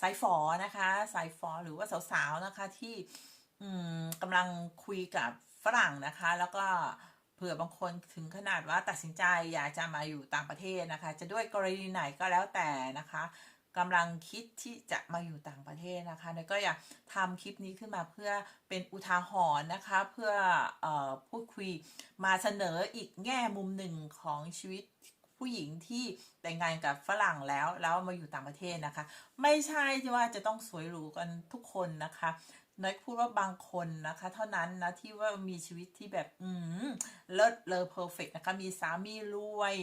สายฝอนะคะ สายฝอหรือว่าสาวๆนะคะที่กำลังคุยกับฝรั่งนะคะ แล้วก็เผื่อบางคนถึงขนาดว่าตัดสินใจอยากจะมาอยู่ต่างประเทศนะคะ จะด้วยกรณีไหนก็แล้วแต่นะคะกำลังคิดที่จะมาอยู่ต่างประเทศนะคะแล้วก็อยากทำคลิปนี้ขึ้นมาเพื่อเป็นอุทาหรณ์นะคะ เพื่อออพูดคุยมาเสนออีกแง่มุมหนึ่งของชีวิต ผู้หญิงที่แต่งงานกับฝรั่งแล้วแล้วมาอยู่ต่างประเทศนะคะ ไม่ใช่ที่ว่าจะต้องสวยหรูกันทุกคนนะคะน้อยพูดว่าบางคนนะคะ เท่านั้นนะที่ว่ามีชีวิตที่แบบอืมเลิศเลอเพอร์เฟกนะคะ มีสามีรวย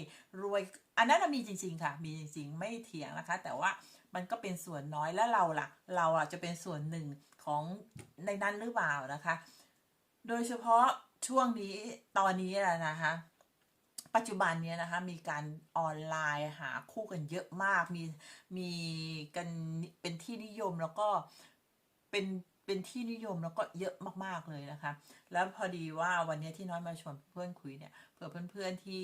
รวย อันนั้นมีจริง ๆ ค่ะ มีจริงๆ ไม่เถียงนะคะ แต่ว่ามันก็เป็นส่วนน้อยแล้วเราล่ะ เราอะจะเป็นส่วนหนึ่งของในนั้นหรือเปล่านะคะ โดยเฉพาะช่วงนี้ตอนนี้แหละนะคะ ปัจจุบันนี้นะคะมีการออนไลน์หาคู่กันเยอะมาก มีมีกันเป็นที่นิยมแล้วก็เป็นเป็นที่นิยมแล้วก็เยอะมากๆเลยนะคะ แล้วพอดีว่าวันนี้ที่น้อยมาชวนเพื่อนคุยเนี่ยเผื่อเพื่อนๆที่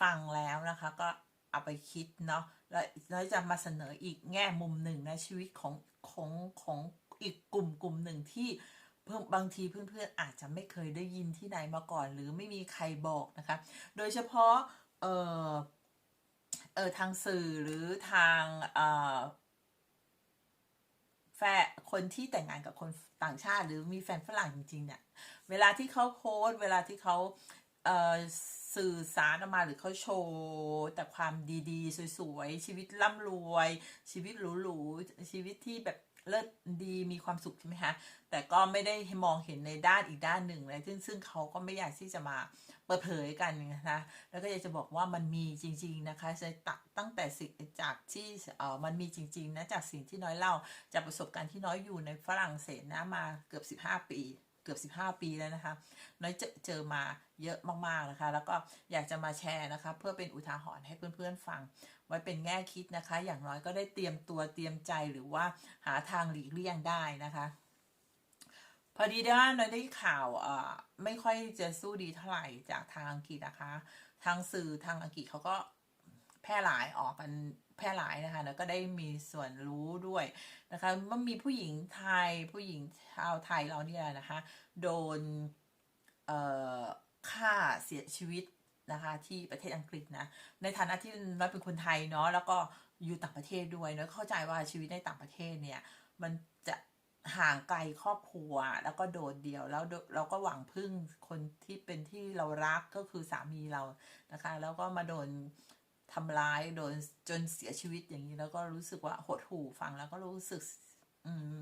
ฟังแล้วนะคะก็เอาไปคิดเนาะแล้วน้อยจะมาเสนออีกแง่มุมหนึ่งนะชีวิตของของของอีกกลุ่มกลุ่มหนึ่งที่ เพิ่มบางทีเพื่อนๆอาจจะไม่เคยได้ยินที่ไหนมาก่อน หรือไม่มีใครบอกนะคะ โดยเฉพาะเออเออทางสื่อหรือทางเออแฟนคนที่แต่งงานกับคนต่างชาติ หรือมีแฟนฝรั่งจริงๆเนี่ยเวลาที่เขาโพสเวลาที่เขาเออสื่อสารออกมาหรือเขาโชว์แต่ความดีๆ สวยๆ ชีวิตร่ำรวย ชีวิตหรูๆชีวิตที่แบบ เลิศดีมีความสุขใช่ไหมคะแต่ก็ไม่ได้มองเห็นในด้านอีกด้านหนึ่งเลยซึ่งซึ่งเขาก็ไม่อยากที่จะมาเปิดเผยกันนะคะแล้วก็อยากจะบอกว่ามันมีจริง ๆนะคะจะตักตั้งแต่สิ่งจากที่เออมันมีจริง ๆนะจากสิ่งที่น้อยเล่าจากประสบการณ์ที่น้อยอยู่ในฝรั่งเศสนะมาเกือบ 15 ปีเกือบ 15 ปีแล้วนะคะ น้อยเจอเจอมาเยอะมากๆนะคะ แล้วก็อยากจะมาแชร์นะคะ เพื่อเป็นอุทาหรณ์ให้เพื่อนๆฟัง ไว้เป็นแง่คิดนะคะ อย่างน้อยก็ได้เตรียมตัวเตรียมใจหรือว่าหาทางหลีกเลี่ยงได้นะคะ พอดีด้ว่าน้อยได้ข่าวเอ่อไม่ค่อยจะสู้ดีเท่าไหร่จากทางอังกฤษนะคะ ทางสื่อทางอังกฤษเขาก็แพร่หลายออกกันแพร่หลายนะคะแล้วก็ได้มีส่วนรู้ด้วยนะคะว่ามีผู้หญิงไทยผู้หญิงชาวไทยเราเนี่ยนะคะ โดนฆ่าเสียชีวิต นะคะที่ประเทศอังกฤษนะในฐานะที่น้อยเป็นคนไทยเนาะแล้วก็อยู่ต่างประเทศด้วยเนาะเข้าใจว่าชีวิตในต่างประเทศเนี่ยมันจะห่างไกลครอบครัวแล้วก็โดดเดี่ยวแล้วเราก็หวังพึ่งคนที่เป็นที่เรารักก็คือสามีเรานะคะ แล้วก็มาโดนทำร้ายโดนจนเสียชีวิตอย่างนี้แล้วก็รู้สึกว่าหดหู่ฟังแล้วก็รู้สึก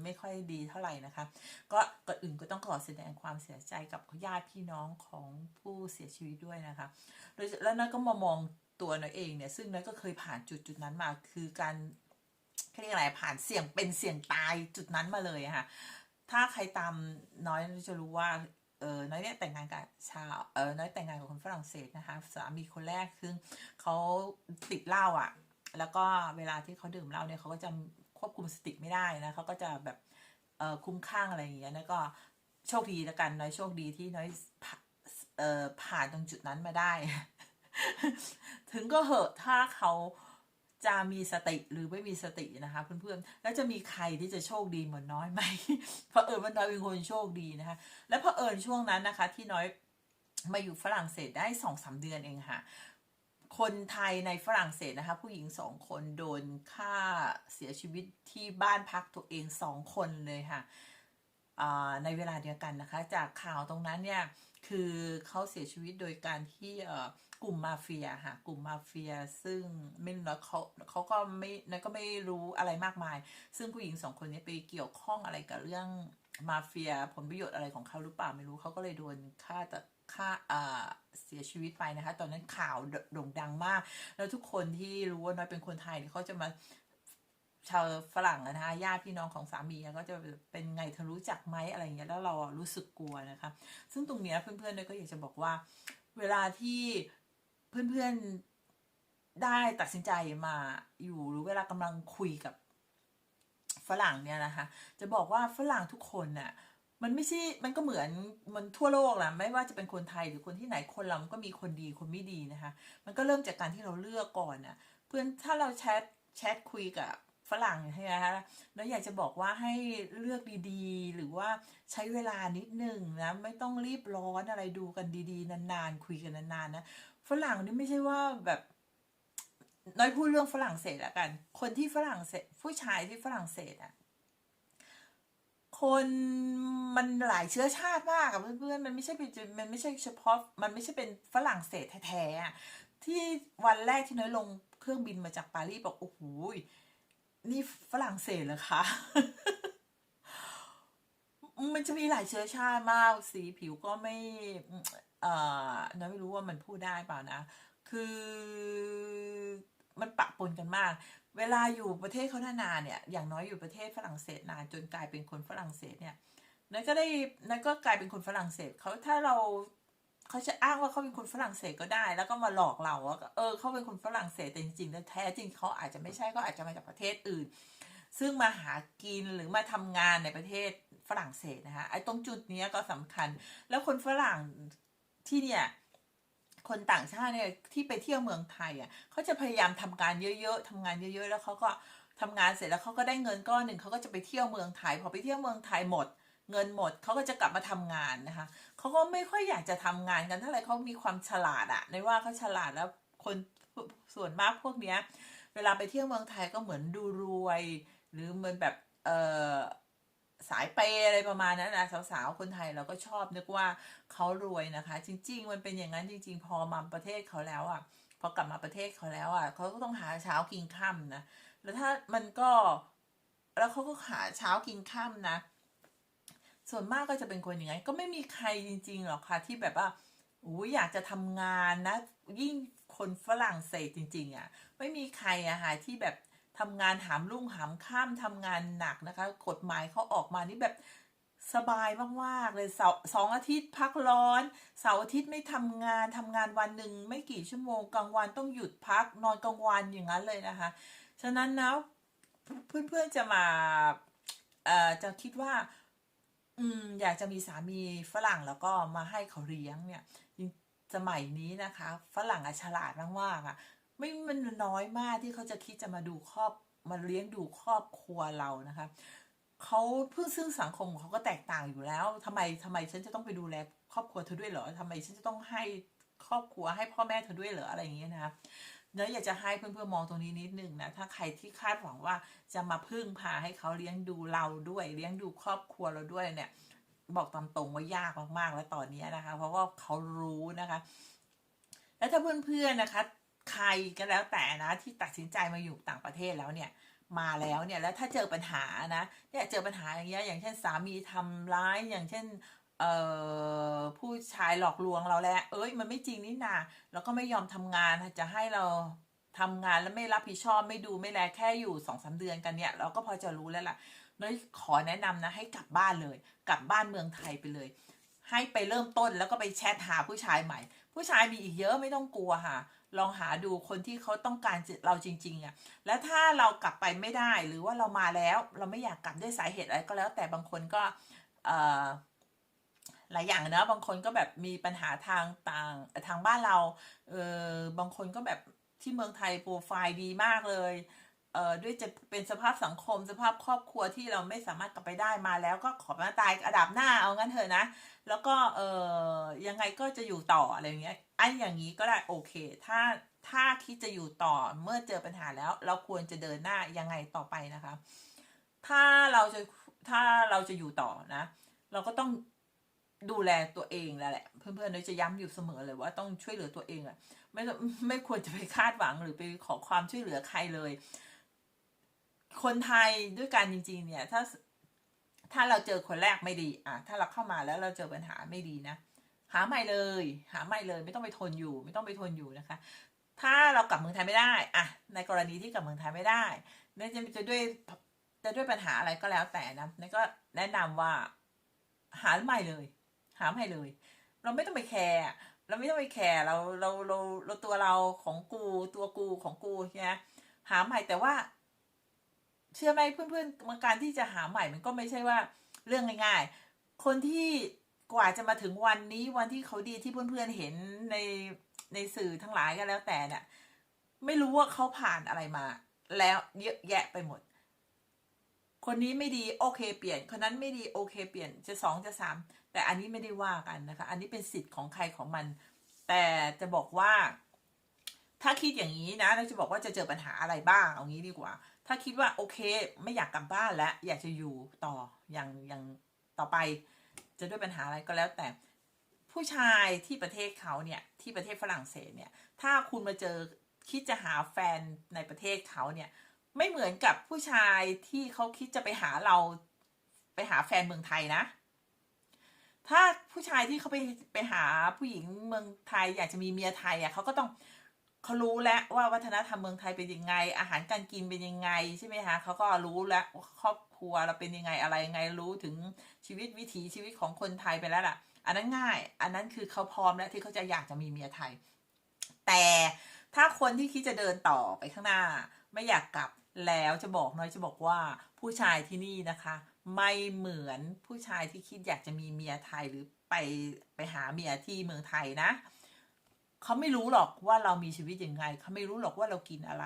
ไม่ค่อยดีเท่าไหร่นะคะ ก็ก่อนอื่นก็ต้องขอแสดงความเสียใจกับญาติพี่น้องของผู้เสียชีวิตด้วยนะคะโดยแล้วน้อยก็มามองตัวน้อยเองเนี่ย ซึ่งน้อยก็เคยผ่านจุดจุดนั้นมา คือการเรียกอะไรผ่านเสี่ยงเป็นเสี่ยงตายจุดนั้นมาเลยะค่ะ ถ้าใครตามน้อยจะรู้ว่าเออน้อยเนี่ยแต่งงานกับชาวเออน้อยแต่งงานกับคนฝรั่งเศสนะคะสามีคนแรกคือเขาติดเหล้าอะ แล้วก็เวลาที่เขาดื่มเหล้าเนี่ยเขาก็จะ ควบคุมสติไม่ได้นะเขาก็จะแบบเออคุ้มข้างอะไรอย่างเงี้ยแล้วก็โชคดีล้วกันน้อยโชคดีที่น้อยผ่าเออผ่านตรงจุดนั้นมาได้ ถึงก็เหอะถ้าเขาจะมีสติหรือไม่มีสตินะคะเพื่อนๆ แล้วจะมีใครที่จะโชคดีเหมือนน้อยไหมเพราะเอิญว่าน้อยเป็นคนโชคดีนะคะ และเพอเอิญช่วงนั้นนะคะ ที่น้อยมาอยู่ฝรั่งเศสได้สองสามเดือนเองค่ะ คนไทยในฝรั่งเศสนะคะ ผู้หญิงสองคนโดนฆ่าเสียชีวิตที่บ้านพักตัวเองสองคนเลยค่ะในเวลาเดียวกันนะคะ จากข่าวตรงนั้นเนี่ยคือเขาเสียชีวิตโดยการที่กลุ่มมาเฟียค่ะกลุ่มมาเฟียซึ่งไม่รู้เขาเขาก็ไม่นก็ไม่รู้อะไรมากมาย ซึ่งผู้หญิงสองคนนี้ไปเกี่ยวข้องอะไรกับเรื่องมาเฟียผลประโยชน์อะไรของเขาหรือเปล่าไม่รู้เขาก็เลยโดนฆ่า แต่าเสียชีวิตไปนะคะ ตอนนั้นข่าวโด่งดังมาก แล้วทุกคนที่รู้ว่าน้อยเป็นคนไทยเขาจะมาชาวฝรั่งนะคะญาติพี่น้องของสามีก็จะเป็นไงเธอรู้จักไหมอะไรอย่างเงี้ยแล้วเรารู้สึกกลัวนะคะ ซึ่งตรงเนี้ยเพื่อนๆเนี่ยก็อยากจะบอกว่า เวลาที่เพื่อนๆได้ตัดสินใจมาอยู่หรือเวลากำลังคุยกับฝรั่งเนี่ยนะคะ จะบอกว่าฝรั่งทุกคนน่ะ มันไม่ใช่ มันก็เหมือนมันทั่วโลกแหละไม่ว่าจะเป็นคนไทยหรือคนที่ไหนคนเรามันก็มีคนดีคนไม่ดีนะคะ มันก็เริ่มจากการที่เราเลือกก่อนน่ะพื่อนถ้าเราแชทแชทคุยกับฝรั่งใช่ไหมคะแล้วอยากจะบอกว่าให้เลือกดีๆ หรือว่าใช้เวลานิดนึงนะไม่ต้องรีบร้อนอะไรดูกันดีๆ นานๆคุยกันนานๆนะฝรั่งนี่ไม่ใช่ว่าแบบน้อยพูดเรื่องฝรั่งเศสละกัน คนที่ฝรั่งเศสผู้ชายที่ฝรั่งเศสอะ คนมันหลายเชื้อชาติมากอะเพื่อนๆมันไม่ใช่เป็นมันไม่ใช่เฉพาะมันไม่ใช่เป็นฝรั่งเศสแท้ๆอะที่วันแรกที่น้อยลงเครื่องบินมาจากปารีสบอกโอ้โหนี่ฝรั่งเศสเหรอคะมันจะมีหลายเชื้อชาติมากสีผิวก็ไม่เอ่อน้อยไม่รู้ว่ามันพูดได้เปล่านะ คือมันปะปนกันมาก เวลาอยู่ประเทศเขานานๆเนี่ย อย่างน้อยอยู่ประเทศฝรั่งเศสนานจนกลายเป็นคนฝรั่งเศสเนี่ยนั่นก็ได้นั่นก็กลายเป็นคนฝรั่งเศสเขาถ้าเราเขาจะอ้างว่าเขาเป็นคนฝรั่งเศสก็ได้ แล้วก็มาหลอกเราว่าเออเขาเป็นคนฝรั่งเศสแต่จริงๆแล้วแท้จริงเขาอาจจะไม่ใช่ก็อาจจะมาจากประเทศอื่น ซึ่งมาหากินหรือมาทำงานในประเทศฝรั่งเศสนะคะไอ้ตรงจุดนี้ก็สำคัญ แล้วคนฝรั่งที่เนี่ย คนต่างชาติเนี่ยที่ไปเที่ยวเมืองไทยอะเขาจะพยายามทำงานเยอะ ๆทำงานเยอะ ๆ แล้วเขาก็ทำงานเสร็จแล้วเขาก็ได้เงินก้อนหนึ่งเขาก็จะไปเที่ยวเมืองไทยพอไปเที่ยวเมืองไทยหมด เงินหมดเขาก็จะกลับมาทำงานนะคะเขาก็ไม่ค่อยอยากจะทำงานกันเท่าไหร่เขามีความฉลาดอะในว่าเขาฉลาดแล้วคนส่วนมากพวกเนี้ย เวลาไปเที่ยวเมืองไทยก็เหมือนดูรวย หรือเหมือนแบบเออ สายเปย์อะไรประมาณนั้นนะสาวๆ คนไทยเราก็ชอบนึกว่าเขารวยนะคะ จริง ๆ มันเป็นอย่างนั้นจริง ๆ พอมาประเทศเขาแล้วอะพอกลับมาประเทศเขาแล้วอะเขาก็ต้องหาเช้ากินค่ำนะแล้วถ้ามันก็ แล้วเขาก็หาเช้ากินค่ำนะ ส่วนมากก็จะเป็นคนอย่างนั้นก็ไม่มีใครจริง ๆ หรอกค่ะที่แบบว่าอู้อยากจะทำงานนะ ยิ่งคนฝรั่งเศสจริง ๆ อะ ไม่มีใครอะค่ะที่แบบ ทำงานหามรุ่งหามข้ามทำงานหนักนะคะ กฎหมายเขาออกมานี่แบบสบายมากๆเลยเสาสองอาทิตย์พักร้อนเสาร์อาทิตย์ไม่ทำงานทำงานวันหนึ่งไม่กี่ชั่วโมงกลางวันต้องหยุดพักนอนกลางวันอย่างนั้นเลยนะคะ ฉะนั้นนะเพื่อนๆจะมาเอ่อจะคิดว่า อืมอยากจะมีสามีฝรั่งแล้วก็มาให้เขาเลี้ยงเนี่ยสมัยนี้นะคะ ฝรั่งอฉลาดมากๆอะ ไม่มันน้อยมากที่เขาจะคิดจะมาดูครอบมาเลี้ยงดูครอบครัวเรานะคะเขาเพิ่งซึ่งสังคมของเขาก็แตกต่างอยู่แล้วทำไมทำไมฉันจะต้องไปดูแลครอบครัวเธอด้วยเหรอทำไมฉันจะต้องให้ครอบครัวให้พ่อแม่เธอด้วยเหรออะไรอย่างเงี้ยนะคะเนื้ออยากจะให้เพื่อนๆมองตรงนี้นิดนึงนะ ถ้าใครที่คาดหวังว่าจะมาพึ่งพาให้เขาเลี้ยงดูเราด้วย เลี้ยงดูครอบครัวเราด้วยเนี่ย บอกตามตรงว่ายากมากๆแล้วตอนนี้นะคะ เพราะว่าเขารู้นะคะ แล้วถ้าเพื่อนๆนะคะ ใครก็แล้วแต่นะที่ตัดสินใจมาอยู่ต่างประเทศแล้วเนี่ยมาแล้วเนี่ยแล้วถ้าเจอปัญหานะเนี่ยเจอปัญหาอย่างเงี้ยอย่างเช่นสามีทำร้ายอย่างเช่นเอ่อผู้ชายหลอกลวงเราแล้วเอ้ยมันไม่จริงนี่นาแล้วก็ไม่ยอมทำงานจะให้เราทำงานแล้วไม่รับผิดชอบไม่ดูไม่แลแค่อยู่สองสาเดือนกันเนี่ยเราก็พอจะรู้แล้วล่ะน้อยขอแนะนำนะให้กลับบ้านเลย กลับบ้านเมืองไทยไปเลย ให้ไปเริ่มต้นแล้วก็ไปแชทหาผู้ชายใหม่ ผู้ชายมีอีกเยอะไม่ต้องกลัวค่ะ ลองหาดูคนที่เขาต้องการเราจริงๆอะ่ะ แล้วถ้าเรากลับไปไม่ได้หรือว่าเรามาแล้ว เราไม่อยากกลับด้วยสาเหตุอะไรก็แล้ว แต่บางคนก็เอ่อหลายอย่างนะบางคนก็แบบมีปัญหาทางต่างทางบ้านเราเออบางคนก็แบบที่เมืองไทยโปรไฟล์ดีมากเลย เอ่อด้วยจะเป็นสภาพสังคมสภาพครอบครัวที่เราไม่สามารถกลับไปได้มาแล้วก็ขอมาตายอดับหน้าเอางั้นเถอะนะ แล้วก็เออยังไงก็จะอยู่ต่ออะไรเงี้ยไอ้อย่างนี้ก็ได้โอเค ถ้าถ้าคิดจะอยู่ต่อเมื่อเจอปัญหาแล้ว เราควรจะเดินหน้ายังไงต่อไปนะคะ ถ้าเราจะถ้าเราจะอยู่ต่อนะ เราก็ต้องดูแลตัวเองแล้วแหละ เพื่อนๆเราจะย้ำอยู่เสมอเลยว่าต้องช่วยเหลือตัวเองอะไม่ไม่ควรจะไปคาดหวังหรือไปขอความช่วยเหลือใครเลย คนไทยด้วยกันจริง ๆ เนี่ย ถ้าถ้าเราเจอคนแรกไม่ดี อะ ถ้าเราเข้ามาแล้วเราเจอปัญหาไม่ดีนะ หาใหม่เลย หาใหม่เลย ไม่ต้องไปทนอยู่ ไม่ต้องไปทนอยู่นะคะ ถ้าเรากลับเมืองไทยไม่ได้ อะ ในกรณีที่กลับเมืองไทยไม่ได้นั่นจะจะด้วยจะด้วยปัญหาอะไรก็แล้วแต่นะนั่นก็แนะนำว่า หาใหม่เลย หาใหม่เลย เราไม่ต้องไปแคร์เราไม่ต้องไปแคร์เราเราเราเราตัวเราของกูตัวกูของกูใช่ไหมหาใหม่แต่ว่า เชื่อไหมเพื่อนๆมาการที่จะหาใหม่มันก็ไม่ใช่ว่าเรื่องง่ายๆ คนที่กว่าจะมาถึงวันนี้วันที่เขาดีที่เพื่อนๆเห็นในในสื่อทั้งหลายก็แล้วแต่เนี่ยไม่รู้ว่าเขาผ่านอะไรมา แล้วเยอะแยะไปหมด คนนี้ไม่ดีโอเคเปลี่ยน คนนั้นไม่ดีโอเคเปลี่ยนจะสองจะสามแต่อันนี้ไม่ได้ว่ากันนะคะ อันนี้เป็นสิทธิ์ของใครของมัน แต่จะบอกว่า ถ้าคิดอย่างนี้นะเราจะบอกว่าจะเจอปัญหาอะไรบ้างเอางี้ดีกว่า ถ้าคิดว่าโอเค ไม่อยากกลับบ้านแล้ว อยากจะอยู่ต่ออย่างอย่างต่อไป จะด้วยปัญหาอะไรก็แล้วแต่ผู้ชายที่ประเทศเขาเนี่ย ที่ประเทศฝรั่งเศสเนี่ย ถ้าคุณมาเจอคิดจะหาแฟนในประเทศเขาเนี่ย ไม่เหมือนกับผู้ชายที่เขาคิดจะไปหาเราไปหาแฟนเมืองไทยนะ ถ้าผู้ชายที่เขาไปไปหาผู้หญิงเมืองไทย อยากจะมีเมียไทยอะเขาก็ต้อง เขารู้แล้วว่าวัฒนธรรมเมืองไทยเป็นยังไง อาหารการกินเป็นยังไงใช่ไหมคะเขาก็รู้แล้วครอบครัวเราเป็นยังไงอะไรยังไงรู้ถึงชีวิตวิถีชีวิตของคนไทยไปแล้วล่ะ อันนั้นง่าย อันนั้นคือเขาพร้อมแล้วที่เขาจะอยากจะมีเมียไทย แต่ถ้าคนที่คิดจะเดินต่อไปข้างหน้า ไม่อยากกลับแล้วจะบอกน้อยจะบอกว่าผู้ชายที่นี่นะคะ ไม่เหมือนผู้ชายที่คิดอยากจะมีเมียไทยหรือไปไปหาเมียที่เมืองไทยนะ เขาไม่รู้หรอกว่าเรามีชีวิตยังไงเขาไม่รู้หรอกว่าเรากินอะไร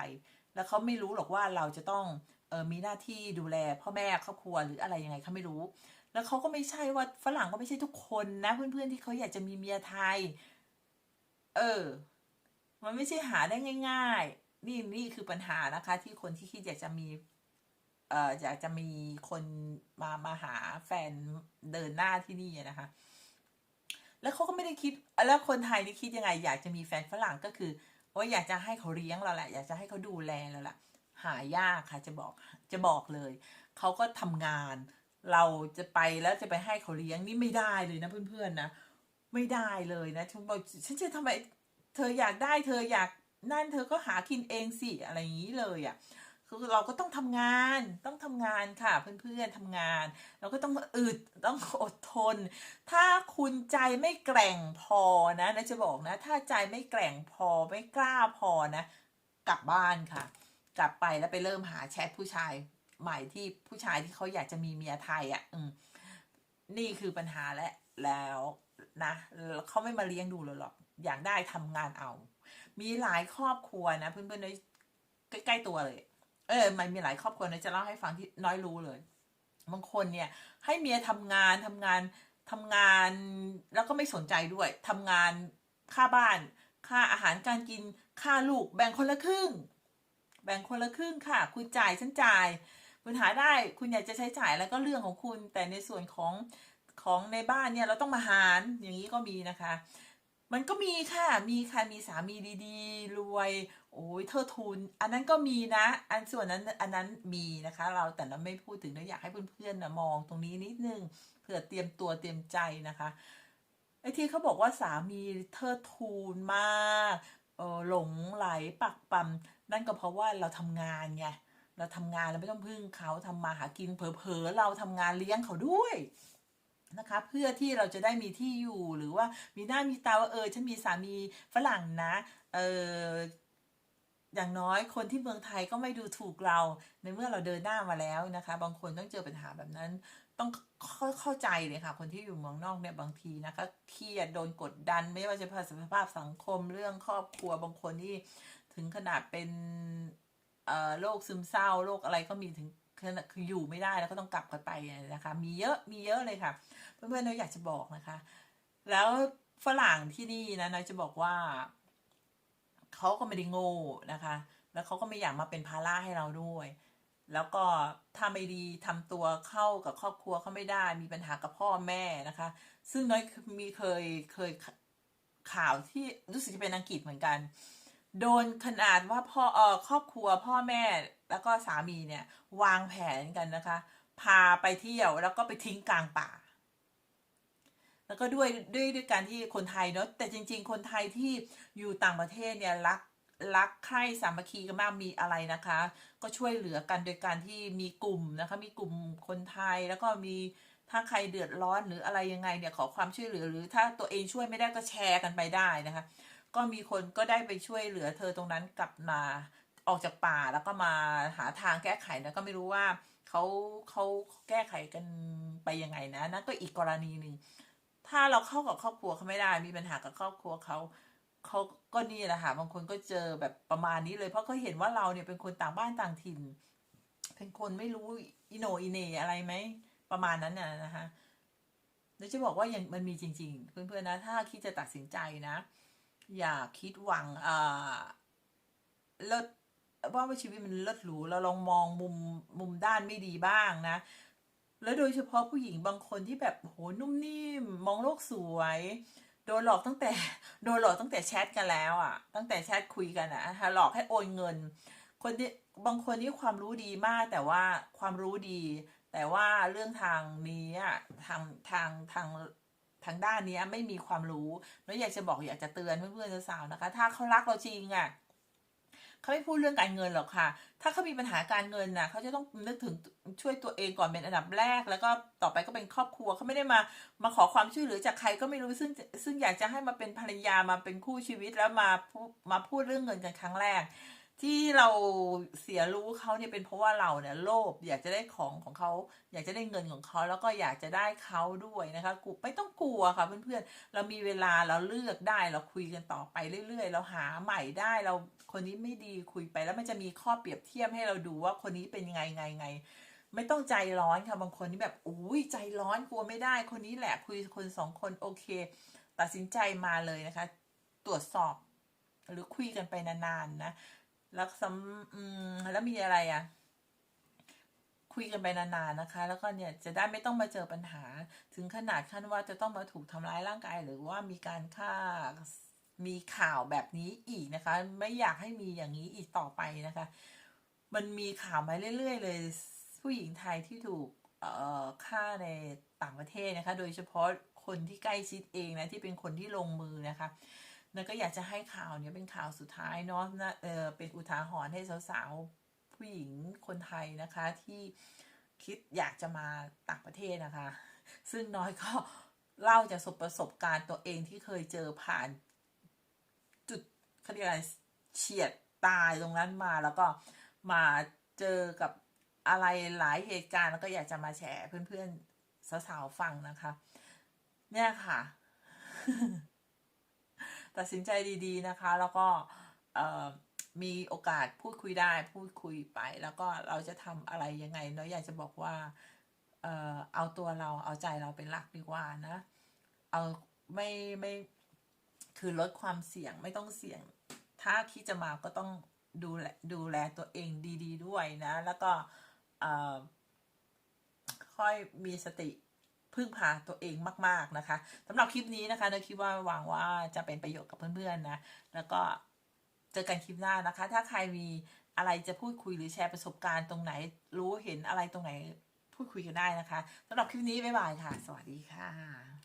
แล้วเขาไม่รู้หรอกว่าเราจะต้องเออมีหน้าที่ดูแลพ่อแม่ครอบครัวหรืออะไรยังไงเขาไม่รู้ แล้วเขาก็ไม่ใช่ว่าฝรั่งก็ไม่ใช่ทุกคนนะ เพื่อนๆที่เขาอยากจะมีเมียไทย เออ มันไม่ใช่หาได้ง่าย ๆ นี่นี่คือปัญหานะคะ ที่คนที่คิดอยากจะมีเอ่ออยากจะมีคนมามาหาแฟนเดินหน้าที่นี่นะคะ แล้วเขาก็ไม่ได้คิด แล้วคนไทยนี่คิดยังไง อยากจะมีแฟนฝรั่งก็คือว่าอยากจะให้เขาเลี้ยงเราแหละ อยากจะให้เขาดูแลเราแหละ หายากค่ะจะบอกจะบอกเลย เขาก็ทำงาน เราจะไปแล้วจะไปให้เขาเลี้ยงนี่ไม่ได้เลยนะเพื่อนๆนะไม่ได้เลยนะฉันบอกฉันจะทำไมเธออยากได้เธออยากนั่นเธอก็หากินเองสิอะไรอย่างนี้เลยอะ่ะ คือเราก็ต้องทำงานต้องทำงานค่ะเพื่อนๆทำงาน เราก็ต้องอึดต้องอดทน ถ้าคุณใจไม่แกร่งพอนะนะจะบอกนะ ถ้าใจไม่แกร่งพอไม่กล้าพอนะ กลับบ้านค่ะ กลับไปแล้วไปเริ่มหาแชทผู้ชายใหม่ที่ผู้ชายที่เขาอยากจะมีเมียไทยอะ่ะอืมนี่คือปัญหาและแล้วนะเขาไม่มาเลี้ยงดูเราหรอกอยากได้ทำงานเอา มีหลายครอบครัวนะ เพื่อนๆในใกล้ๆตัวเลย เออมันมีหลายครอบครัวนะจะเล่าให้ฟังที่น้อยรู้เลย บางคนเนี่ย ให้เมียทำงานทำงานทำงานแล้วก็ไม่สนใจด้วยทำงานค่าบ้าน ค่าอาหารการกินค่าลูก แบ่งคนละครึ่ง แบ่งคนละครึ่งค่ะ คุณจ่ายฉันจ่าย คุณหาได้คุณอยากจะใช้จ่ายแล้วก็เรื่องของคุณ แต่ในส่วนของของในบ้านเนี่ยเราต้องมาหารอย่างนี้ก็มีนะคะ มันก็มีค่ะ มีค่ะ มีสามีดีๆ รวย โอ้ยเธอทุน อันนั้นก็มีนะ อันส่วนนั้น อันนั้นมีนะคะ เราแต่เราไม่พูดถึงเราอยากให้เพื่อนๆนะมองตรงนี้นิดนึง เผื่อเตรียมตัวเตรียมใจนะคะ ไอ้ที่เขาบอกว่าสามีเธอทูนมาก เออหลงไหลปักปั๊มนั่นก็เพราะว่าเราทำงานไง เราทำงานเราไม่ต้องพึ่งเขาทำมาหากินเผลอๆเราทำงานเลี้ยงเขาด้วย นะคะเพื่อที่เราจะได้มีที่อยู่หรือว่ามีหน้ามีตาว่าเออฉันมีสามีฝรั่งนะเอออย่างน้อยคนที่เมืองไทยก็ไม่ดูถูกเราในเมื่อเราเดินหน้ามาแล้วนะคะ บางคนต้องเจอปัญหาแบบนั้น ต้องเข้าใจเลยค่ะ คนที่อยู่เมืองนอกเนี่ยบางทีนะคะเครียดโดนกดดัน ไม่ว่าจะภาสภาพสังคมเรื่องครอบครัวบางคนที่ถึงขนาดเป็นโรคซึมเศร้าโรคอะไรก็มีถึง คืออยู่ไม่ได้แล้วก็ต้องกลับกันไปนะคะ มีเยอะมีเยอะเลยค่ะ เพื่อนๆเราอยากจะบอกนะคะ แล้วฝรั่งที่นี่นะน้อยจะบอกว่าเขาก็ไม่ได้โง่นะคะ แล้วเขาก็ไม่อยากมาเป็นภาระให้เราด้วย แล้วก็ถ้าไม่ดีทำตัวเข้ากับครอบครัวเขาไม่ได้ มีปัญหากับพ่อแม่นะคะ ซึ่งน้อยมีเคยเคยข่าวที่รู้สึกจะเป็นอังกฤษเหมือนกัน โดนขนาดว่าพ่อเออครอบครัวพ่อแม่แล้วก็สามีเนี่ย วางแผนกันนะคะ พาไปเที่ยวแล้วก็ไปทิ้งกลางป่า แล้วก็ด้วยด้วยด้วยการที่คนไทยเนาะแต่จริง ๆ คนไทยที่อยู่ต่างประเทศเนี่ยรักรักใคร่สามัคคีกันมากมีอะไรนะคะ ก็ช่วยเหลือกันโดยการที่มีกลุ่มนะคะ มีกลุ่มคนไทยแล้วก็มีถ้าใครเดือดร้อนหรืออะไรยังไงเนี่ยขอความช่วยเหลือหรือถ้าตัวเองช่วยไม่ได้ก็แชร์กันไปได้นะคะ ก็มีคนก็ได้ไปช่วยเหลือเธอตรงนั้นกลับมาออกจากป่าแล้วก็มาหาทางแก้ไขนะก็ไม่รู้ว่าเขาเขาแก้ไขกันไปยังไงนะนั่นก็อีกกรณีหนึ่งถ้าเราเข้ากับครอบครัวเขาไม่ได้มีปัญหากับครอบครัวเขาเขาก็นี่แหละค่ะบางคนก็เจอแบบประมาณนี้เลยเพราะเขาเห็นว่าเราเนี่ยเป็นคนต่างบ้านต่างถิ่น เป็นคนไม่รู้อิโนอิเนอะไรไหมประมาณนั้นน่ะนะคะแล้วจะบอกว่ายังมันมีจริง ๆ เพื่อนๆนะ ถ้าคิดจะตัดสินใจนะ อย่าคิดหวังอ่าเลิศว่าชีวิตมันเลิศหรูเราลองมองมุมมุมด้านไม่ดีบ้างนะ แล้วโดยเฉพาะผู้หญิงบางคนที่แบบโหนุ่มนิ่มมองโลกสวย โดนหลอกตั้งแต่โดนหลอกตั้งแต่แชทกันแล้วอะ ตั้งแต่แชทคุยกันอะนะหลอกให้โอนเงิน คนที่บางคนนี่ความรู้ดีมาก แต่ว่าความรู้ดี แต่ว่าเรื่องทางนี้อะทางทางทาง ทางด้านนี้ไม่มีความรู้แล้วอยากจะบอกอยากจะเตือนเพื่อนๆสาวๆนะคะ ถ้าเขารักเราจริงอะเขาไม่พูดเรื่องการเงินหรอกค่ะ ถ้าเขามีปัญหาการเงินน่ะเขาจะต้องนึกถึงช่วยตัวเองก่อนเป็นอันดับแรก แล้วก็ต่อไปก็เป็นครอบครัวเขาไม่ได้มามาขอความช่วยเหลือจากใครก็ไม่รู้ซึ่งซึ่งอยากจะให้มาเป็นภรรยามาเป็นคู่ชีวิตแล้วมามาพูดเรื่องเงินกันครั้งแรก ที่เราเสียรู้เขาเนี่ยเป็นเพราะว่าเราเนี่ยโลภอยากจะได้ของของเขาอยากจะได้เงินของเขาแล้วก็อยากจะได้เขาด้วยนะคะกูไม่ต้องกลัวค่ะเพื่อนๆเรามีเวลาเราเลือกได้เราคุยกันต่อไปเรื่อย ๆ เราหาใหม่ได้เราคนนี้ไม่ดีคุยไปแล้วมันจะมีข้อเปรียบเทียบให้เราดูว่าคนนี้เป็นยังไงไงไงไม่ต้องใจร้อนค่ะบางคนนี่แบบอุ้ยใจร้อนกลัวไม่ได้ คนนี้แหละคุยคนสองคนโอเค ตัดสินใจมาเลยนะคะ ตรวจสอบหรือคุยกันไปนานๆนะ แล้วซ้ำอืมแล้วมีอะไรอะ คุยกันไปนานๆนะคะ แล้วก็เนี่ยจะได้ไม่ต้องมาเจอปัญหา ถึงขนาดขั้นว่าจะต้องมาถูกทำร้ายร่างกาย หรือว่ามีการฆ่ามีข่าวแบบนี้อีกนะคะ ไม่อยากให้มีอย่างนี้อีกต่อไปนะคะ มันมีข่าวมาเรื่อย ๆ เลย ผู้หญิงไทยที่ถูกฆ่าในต่างประเทศนะคะ โดยเฉพาะคนที่ใกล้ชิดเองนะที่เป็นคนที่ลงมือนะคะ นั่นก็อยากจะให้ข่าวเนี้ยเป็นข่าวสุดท้ายเนาะนะเออเป็นอุทาหรณ์ให้สาวๆ ผู้หญิงคนไทยนะคะที่คิดอยากจะมาต่างประเทศนะคะ ซึ่งน้อยก็เล่าจากประสบการณ์ตัวเองที่เคยเจอผ่าน จุดเขาเรียกอะไรเฉียดตายตรงนั้นมาแล้วก็มาเจอกับอะไรหลายเหตุการณ์แล้วก็อยากจะมาแชร์เพื่อนๆสาวๆฟังนะคะ เนี่ยค่ะ ตัดสินใจดีๆนะคะ แล้วก็มีโอกาสพูดคุยได้พูดคุยไป แล้วก็เราจะทำอะไรยังไงเนาะอยากจะบอกว่าเออเอาตัวเราเอาใจเราเป็นหลักดีกว่านะ เอาไม่ไม่คือลดความเสี่ยงไม่ต้องเสี่ยง ถ้าคิดจะมาก็ต้องดูแลดูแลตัวเองดี ๆด้วยนะ แล้วก็ค่อยมีสติ พึ่งพาตัวเองมาก ๆ นะคะสำหรับคลิปนี้นะคะเนยคิดว่าหวังว่าจะเป็นประโยชน์กับเพื่อนๆนะแล้วก็เจอกันคลิปหน้านะคะ ถ้าใครมีอะไรจะพูดคุยหรือแชร์ประสบการณ์ตรงไหน รู้เห็นอะไรตรงไหนพูดคุยกันได้นะคะสำหรับคลิปนี้บ๊ายบายค่ะ สวัสดีค่ะ